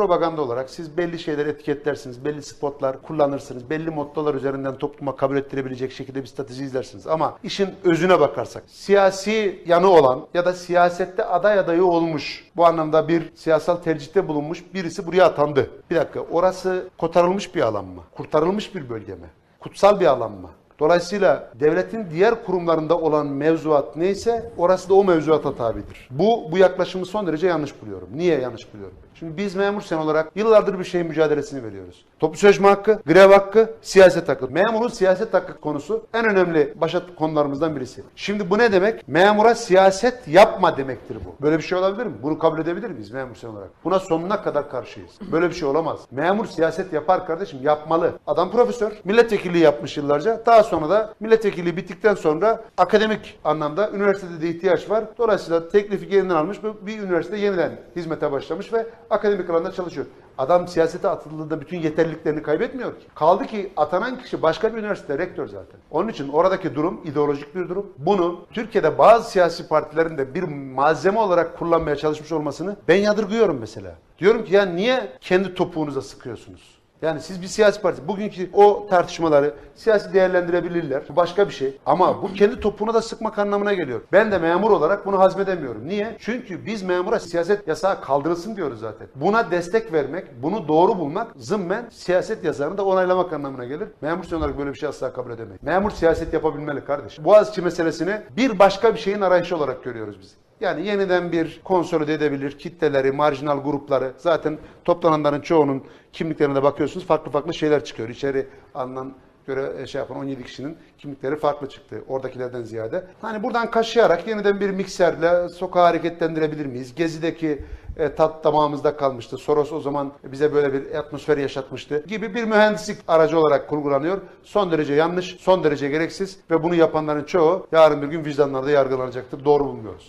propaganda olarak siz belli şeyler etiketlersiniz, belli spotlar kullanırsınız, belli mottolar üzerinden topluma kabul ettirebilecek şekilde bir strateji izlersiniz. Ama işin özüne bakarsak, siyasi yanı olan ya da siyasette aday adayı olmuş, bu anlamda bir siyasal tercihte bulunmuş birisi buraya atandı. Bir dakika, orası kotarılmış bir alan mı? Kurtarılmış bir bölge mi? Kutsal bir alan mı? Dolayısıyla devletin diğer kurumlarında olan mevzuat neyse orası da o mevzuata tabidir. Bu, bu yaklaşımı son derece yanlış buluyorum. Niye yanlış buluyorum? Şimdi biz memur sen olarak yıllardır bir şeyin mücadelesini veriyoruz. Toplu sözleşme hakkı, grev hakkı, siyaset hakkı. Memurun siyaset hakkı konusu en önemli başat konularımızdan birisi. Şimdi bu ne demek? Memura siyaset yapma demektir bu. Böyle bir şey olabilir mi? Bunu kabul edebilir miyiz memur sen olarak? Buna sonuna kadar karşıyız. Böyle bir şey olamaz. Memur siyaset yapar kardeşim, yapmalı. Adam profesör, milletvekilliği yapmış yıllarca. Daha sonra da milletvekilliği bittikten sonra akademik anlamda üniversitede de ihtiyaç var. Dolayısıyla teklifi yeniden almış ve bir üniversitede yeniden hizmete başlamış ve akademik alanda çalışıyor. Adam siyasete atıldığında bütün yeterliliklerini kaybetmiyor ki. Kaldı ki atanan kişi başka bir üniversitede rektör zaten. Onun için oradaki durum ideolojik bir durum. Bunu Türkiye'de bazı siyasi partilerin de bir malzeme olarak kullanmaya çalışmış olmasını ben yadırgıyorum mesela. Diyorum ki ya niye kendi topuğunuza sıkıyorsunuz? Yani siz bir siyasi parti, bugünkü o tartışmaları siyasi değerlendirebilirler. Bu başka bir şey. Ama bu kendi topuğuna da sıkmak anlamına geliyor. Ben de memur olarak bunu hazmedemiyorum. Niye? Çünkü biz memura siyaset yasağı kaldırılsın diyoruz zaten. Buna destek vermek, bunu doğru bulmak zımmen siyaset yasağını da onaylamak anlamına gelir. Memur olarak böyle bir şey asla kabul edemeyiz. Memur siyaset yapabilmeli kardeş. Boğaziçi meselesini bir başka bir şeyin arayışı olarak görüyoruz biz. Yani yeniden bir konsolide edebilir kitleleri, marjinal grupları. Zaten toplananların çoğunun kimliklerine bakıyorsunuz farklı farklı şeyler çıkıyor. İçeri alınan göre e, şey yapan 17 kişinin kimlikleri farklı çıktı oradakilerden ziyade. Hani buradan kaşıyarak yeniden bir mikserle sokağı hareketlendirebilir miyiz? Gezi'deki e, tat damağımızda kalmıştı. Soros o zaman bize böyle bir atmosfer yaşatmıştı gibi bir mühendislik aracı olarak kurgulanıyor. Son derece yanlış, son derece gereksiz ve bunu yapanların çoğu yarın bir gün vicdanlarda yargılanacaktır. Doğru bulmuyoruz.